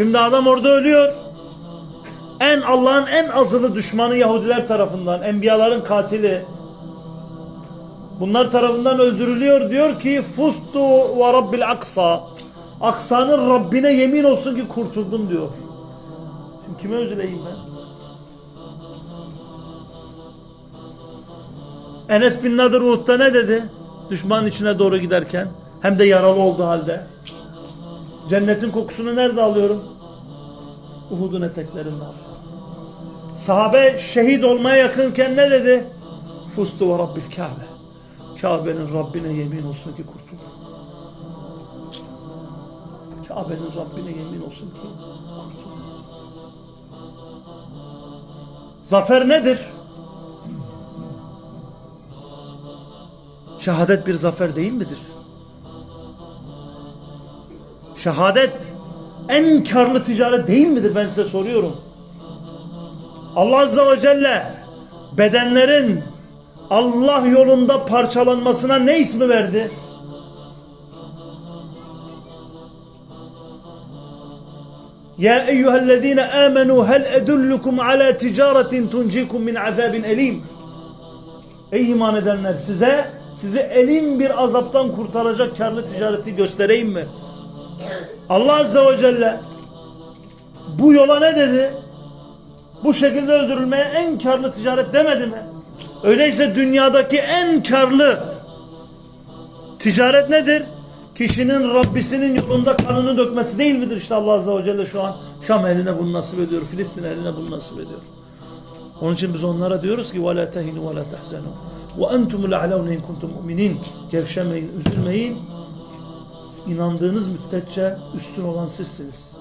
Şimdi adam orada ölüyor. En Allah'ın en azılı düşmanı Yahudiler tarafından, enbiyaların katili. Bunlar tarafından öldürülüyor. Diyor ki fustu ve rabbil aksa. Aksa'nın Rabbine yemin olsun ki kurtuldum diyor. Şimdi kime üzüleyim ben? Enes bin Nadir Uhud'da ne dedi? Düşmanın içine doğru giderken. Hem de yaralı olduğu halde. Cennetin kokusunu nerede alıyorum? Uhud'un eteklerinde. Sahabe şehit olmaya yakınken ne dedi? Fustu ve Rabbil Kabe. Kabe'nin Rabbine yemin olsun ki kurtul. Kabe'nin Rabbine yemin olsun ki kurtul. Zafer nedir? Şehadet bir zafer değil midir? Şehadet en karlı ticaret değil midir ben size soruyorum. Allah Azze ve Celle bedenlerin Allah yolunda parçalanmasına ne ismi verdi? Ya eyyühellezine amenu hel edullukum ala ticaretin tuncikum min azabin elim. Ey iman edenler size sizi elin bir azaptan kurtaracak karlı ticareti göstereyim mi? Allah Azze ve Celle bu yola ne dedi? Bu şekilde öldürülmeye en karlı ticaret demedi mi? Öyleyse dünyadaki en karlı ticaret nedir? Kişinin Rabbisinin yolunda kanını dökmesi değil midir? İşte Allah Azze ve Celle şu an Şam eline bunu nasip ediyor. Filistin eline bunu nasip ediyor. Onun için biz onlara diyoruz ki وَلَا تَهِنُوا وَلَا تَحْزَنُوا وَاَنْتُمُ الْعَلَوْنَ اِنْ كُنْتُمْ مُؤْمِنِينَ Gevşemeyin, üzülmeyin. İnandığınız müddetçe üstün olan sizsiniz.